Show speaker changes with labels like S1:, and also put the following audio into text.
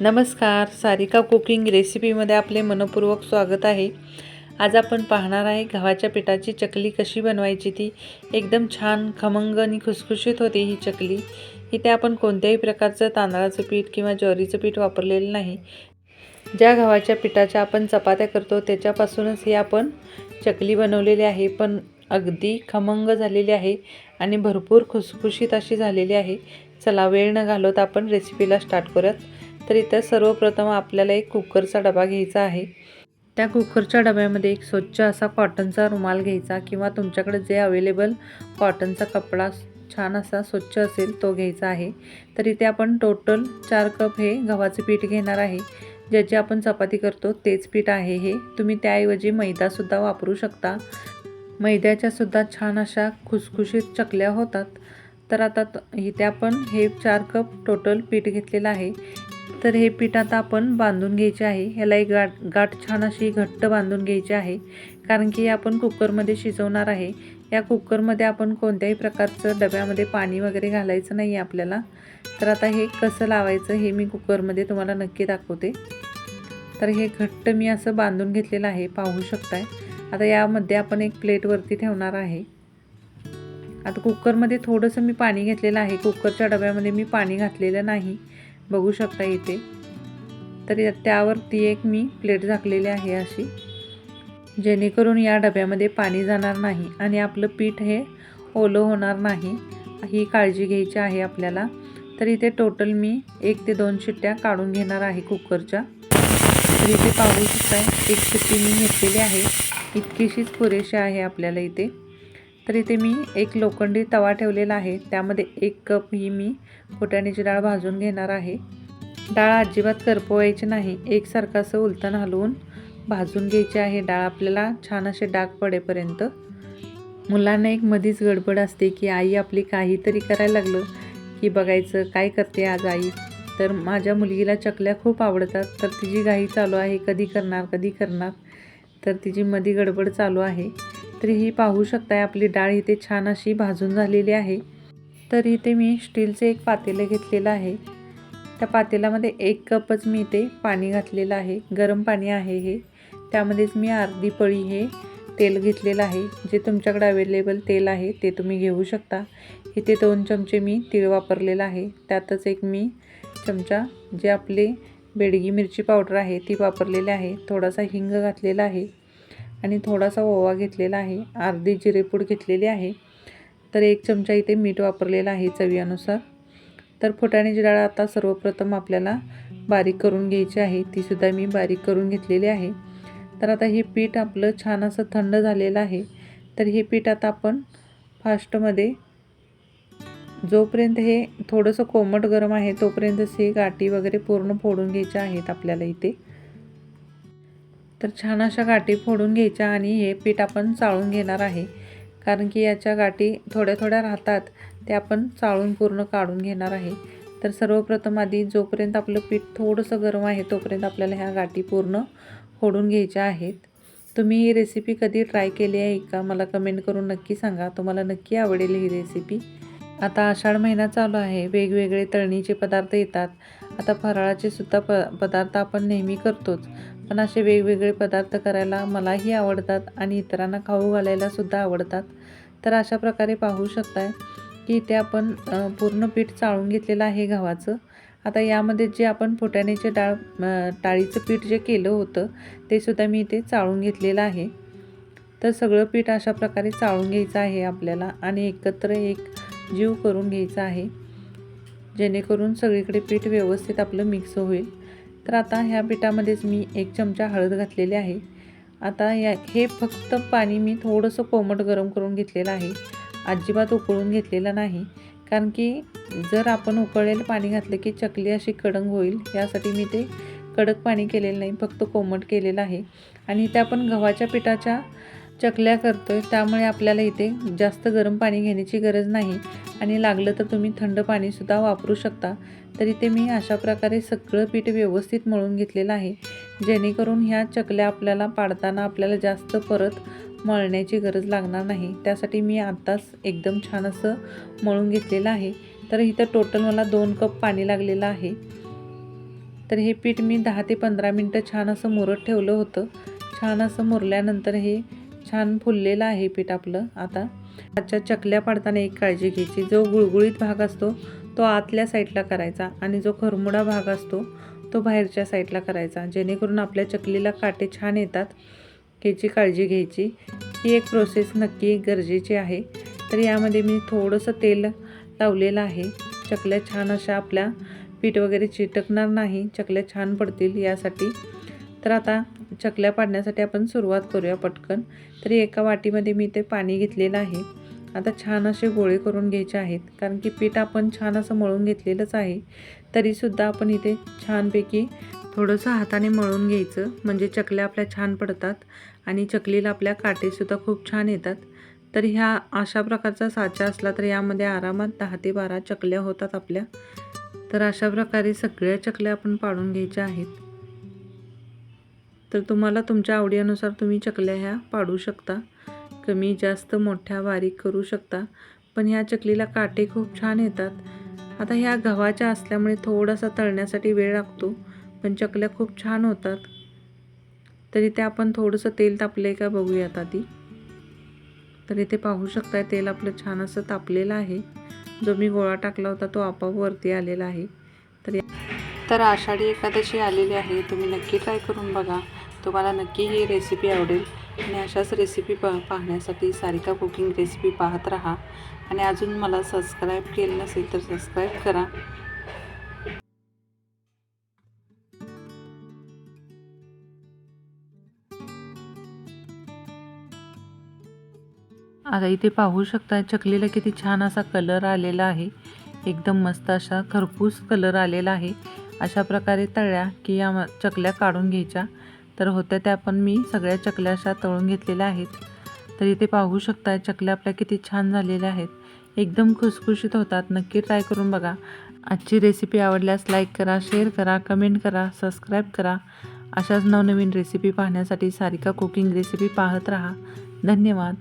S1: नमस्कार सारिका कुकिंग रेसिपीमध्ये आपले मनपूर्वक स्वागत आहे. आज आपण पाहणार आहे गव्हाच्या पिठाची चकली कशी बनवायची ती. एकदम छान खमंग आणि खुसखुशीत होते ही चकली. इथे आपण कोणत्याही प्रकारचं तांदळाचं पीठ किंवा ज्वारीचं पीठ वापरलेलं नाही. ज्या गव्हाच्या पिठाच्या आपण चपात्या करतो त्याच्यापासूनच ही आपण चकली बनवलेली आहे. पण अगदी खमंग झालेली आहे आणि भरपूर खुसखुशीत अशी झालेली आहे. चला वेळ न घालवता आपण रेसिपीला स्टार्ट करत तर इथं सर्वप्रथम आपल्याला एक कुकरचा डबा घ्यायचा आहे. त्या कुकरच्या डब्यामध्ये एक स्वच्छ असा कॉटनचा रुमाल घ्यायचा किंवा तुमच्याकडे जे अवेलेबल कॉटनचा कपडा छान असा स्वच्छ असेल तो घ्यायचा आहे. तर इथे आपण टोटल चार कप हे गव्हाचे पीठ घेणार आहे. ज्याची आपण चपाती करतो तेच पीठ आहे हे. तुम्ही त्याऐवजी मैदासुद्धा वापरू शकता. मैद्याच्या सुद्धा छान अशा खुसखुशीत चकल्या होतात. तर आता इथे आपण हे चार कप टोटल पीठ घेतलेलं आहे. तर हे पीठ आता आपण बांधून घ्यायचे आहे. ह्याला एक गाठ गाठ छान अशी घट्ट बांधून घ्यायची आहे. कारण की हे आपण कुकरमध्ये शिजवणार आहे. या कुकरमध्ये आपण कोणत्याही प्रकारचं डब्यामध्ये पाणी वगैरे घालायचं नाही आहे आपल्याला. तर आता हे कसं लावायचं हे मी कुकरमध्ये तुम्हाला नक्की दाखवते. तर हे घट्ट मी असं बांधून घेतलेलं आहे. पाहू शकताय. आता यामध्ये आपण एक प्लेटवरती ठेवणार आहे. आता कुकरमध्ये थोडंसं मी पाणी घेतलेलं आहे. कुकरच्या डब्यामध्ये मी पाणी घातलेलं नाही. बघू शकता इथे. तर त्यावरती एक मी प्लेट झाकलेली आहे अशी. जेणेकरून या डब्यामध्ये पाणी जाणार नाही आणि आपलं पीठ हे ओलं होणार नाही. ही काळजी घ्यायची आहे आपल्याला. तर इथे टोटल मी एक ते दोन शिट्ट्या काढून घेणार आहे कुकरच्या. तर इथे पाहू शकता एक शिट्टी मी घेतलेली आहे. इतकीशीच पुरेशी आहे आपल्याला इथे. तर इथे मी एक लोखंडी तवा ठेवलेला आहे. त्यामध्ये एक कप ही मी फुटाण्याची डाळ भाजून घेणार आहे. डाळ अजिबात करपवायची नाही. एकसारखं असं उलटण हलवून भाजून घ्यायची आहे. डाळ आपल्याला छान असे डाग पडेपर्यंत. मुलांना एक मधीच गडबड असते की आई आपली काहीतरी करायला लागलं की बघायचं काय करते आज आई? तर माझ्या मुलगीला चकल्या खूप आवडतात. तर तिची घाई चालू आहे. कधी करणार कधी करणार. तर तिची मधी गडबड चालू आहे. तर ही पाहू शकताय आपली डाळ इथे छान अशी भाजून झालेली आहे. तर इथे मी स्टीलचं एक पातेलं घेतलेलं आहे. त्या पातेल्यामध्ये एक कपच मी इथे पाणी घातलेलं आहे. गरम पाणी आहे हे. त्यामध्येच मी अर्धी पळी हे तेल घेतलेलं आहे. जे तुमच्याकडे अवेलेबल तेल आहे ते तुम्ही घेऊ शकता. इथे दोन चमचे मी तीळ वापरलेलं आहे. त्यातच एक मी चमचा जे आपले बेडगी मिरची पावडर आहे ती वापरलेली आहे. थोडासा हिंग घातलेला आहे. आणि थोडासा ओवा घेतलेला आहे. अर्धी जिरेपूड घेतलेली आहे. तर एक चमचा इथे मीठ वापरलेला आहे चवीनुसार. तर फुटाण्याची डाळ आता सर्वप्रथम आपल्याला बारीक करून घ्यायची आहे. तीसुद्धा मी बारीक करून घेतलेली आहे. तर आता हे पीठ आपलं छान असं थंड झालेलं आहे. तर हे पीठ आता आपण फास्टमध्ये जोपर्यंत हे थोडंसं कोमट गरम आहे तोपर्यंतच हे गाठी वगैरे पूर्ण फोडून घ्यायच्या आहेत आपल्याला इथे. तर छान अशा गाठी फोडून घ्यायच्या आणि हे पीठ आपण चाळून घेणार आहे. कारण की याच्या गाठी थोड्या थोड्या राहतात ते आपण चाळून पूर्ण काढून घेणार आहे. तर सर्वप्रथम आधी जोपर्यंत आपलं पीठ थोडंसं गरम आहे तोपर्यंत आपल्याला ह्या गाठी पूर्ण फोडून घ्यायच्या आहेत. तुम्ही ही रेसिपी कधी ट्राय केली आहे का? मला कमेंट करून नक्की सांगा. तुम्हाला नक्की आवडेल ही रेसिपी आता आषाढ महिना चालू आहे. वेगवेगळे तळणीचे पदार्थ येतात. आता फराळाचे सुद्धा प पदार्थ आपण नेहमी करतोच. पण असे वेगवेगळे पदार्थ करायला मलाही आवडतात आणि इतरांना खाऊ घालायला सुद्धा आवडतात. तर अशा प्रकारे पाहू शकताय की इथे आपण पूर्ण पीठ चाळून घेतलेलं आहे गव्हाचं. आता यामध्ये जे आपण फुटाण्याचे डाळ डाळीचं पीठ जे केलं होतं ते सुद्धा मी इथे चाळून घेतलेलं आहे. तर सगळं पीठ अशा प्रकारे चाळून घ्यायचं आहे आपल्याला आणि एकत्र एक जीव करून घ्यायचा आहे. जेणेकरून सगळीकडे पीठ व्यवस्थित आपलं मिक्स होईल. तर आता ह्या पिठामध्येच मी एक चमचा हळद घातलेली आहे. आता या हे फक्त पाणी मी थोडंसं कोमट गरम करून घेतलेलं आहे. अजिबात उकळून घेतलेलं नाही. कारण की जर आपण उकळलेलं पाणी घातलं की चकली अशी कडंग होईल. यासाठी मी ते कडक पाणी केलेलं नाही फक्त कोमट केलेलं आहे. आणि त्या पण गव्हाच्या पिठाच्या चकल्या करतोय त्यामुळे आपल्याला इथे जास्त गरम पाणी घेण्याची गरज नाही. आणि लागलं तर तुम्ही थंड पाणीसुद्धा वापरू शकता. तर इथे मी अशा प्रकारे सगळं पीठ व्यवस्थित मळून घेतलेलं आहे. जेणेकरून ह्या चकल्या आपल्याला पाडताना आपल्याला जास्त परत मळण्याची गरज लागणार नाही. त्यासाठी मी आत्ताच एकदम छान असं मळून घेतलेलं आहे. तर इथं टोटल मला दोन कप पाणी लागलेलं आहे. तर हे पीठ मी दहा ते पंधरा मिनटं छान असं मुरत ठेवलं होतं. छान असं मुरल्यानंतर हे छान फुललेलं आहे पीठ आपलं आता. आजच्या चकल्या पाडताना एक काळजी घ्यायची. जो गुळगुळीत भाग असतो तो आतल्या साईडला करायचा आणि जो खरमुडा भाग असतो तो बाहेरच्या साईडला करायचा. जेणेकरून आपल्या चकलीला काटे छान येतात याची काळजी घ्यायची. ही एक प्रोसेस नक्की गरजेची आहे. तर यामध्ये मी थोडंसं तेल लावलेलं आहे. चकल्या छान अशा आपल्या पीठ वगैरे चिटकणार नाही. चकल्या छान पडतील यासाठी. तर आता चकल्या पाडण्यासाठी आपण सुरुवात करूया पटकन. तरी एका वाटीमध्ये मी ते पाणी घेतलेलं आहे. आता छान असे गोळे करून घ्यायचे आहेत. कारण की पीठ आपण छान असं मळून घेतलेलंच आहे. तरीसुद्धा आपण इथे छानपैकी थोडंसं हाताने मळून घ्यायचं. म्हणजे चकल्या आपल्या छान पडतात आणि चकलीला आपल्या काटेसुद्धा खूप छान येतात. तर ह्या अशा प्रकारचा साचा असला तर यामध्ये आरामात दहा ते बारा चकल्या होतात आपल्या. तर अशा प्रकारे सगळ्या चकल्या आपण पाडून घ्यायच्या आहेत. तर तुम्हाला तुमच्या आवडीनुसार तुम्ही चकल्या ह्या पाडू शकता. कमी जास्त मोठ्या बारीक करू शकता. पण ह्या चकलीला काटे खूप छान येतात. आता ह्या गव्हाच्या असल्यामुळे थोडासा तळण्यासाठी वेळ लागतो पण चकल्या खूप छान होतात. तरी ते आपण थोडंसं तेल तापलं आहे का बघूयात आधी. तर इथे पाहू शकताय तेल आपलं छान असं तापलेलं आहे. जो मी गोळा टाकला होता तो आपोआप वरती आलेला आहे. तर तर आषाढी एकादशी आलेली आहे. तुम्ही नक्की ट्राय करून बघा. तुम्हाला नक्की ही रेसिपी आवडेल. आणि अशाच रेसिपी पा पाहण्यासाठी सारिका कुकिंग रेसिपी पाहत राहा. आणि अजून मला सबस्क्राईब केलं नसेल तर सबस्क्राईब करा. आता इथे पाहू शकता चकलीला किती छान असा कलर आलेला आहे. एकदम मस्त असा खरपूस कलर आलेला आहे. अशा प्रकारे तळ्या की या चकल्या काढून घ्यायच्या. तर होत्या त्या पण मी सगळ्या चकल्या अशा तळून घेतलेल्या आहेत. तर इथे पाहू शकता चकल्या आपल्या किती छान झालेल्या आहेत. एकदम खुसखुशीत होतात. नक्की ट्राय करून बघा. आजची रेसिपी आवडल्यास लाईक करा शेअर करा कमेंट करा सबस्क्राईब करा. अशाच नवनवीन रेसिपी पाहण्यासाठी सारिका कुकिंग रेसिपी पाहत राहा. धन्यवाद.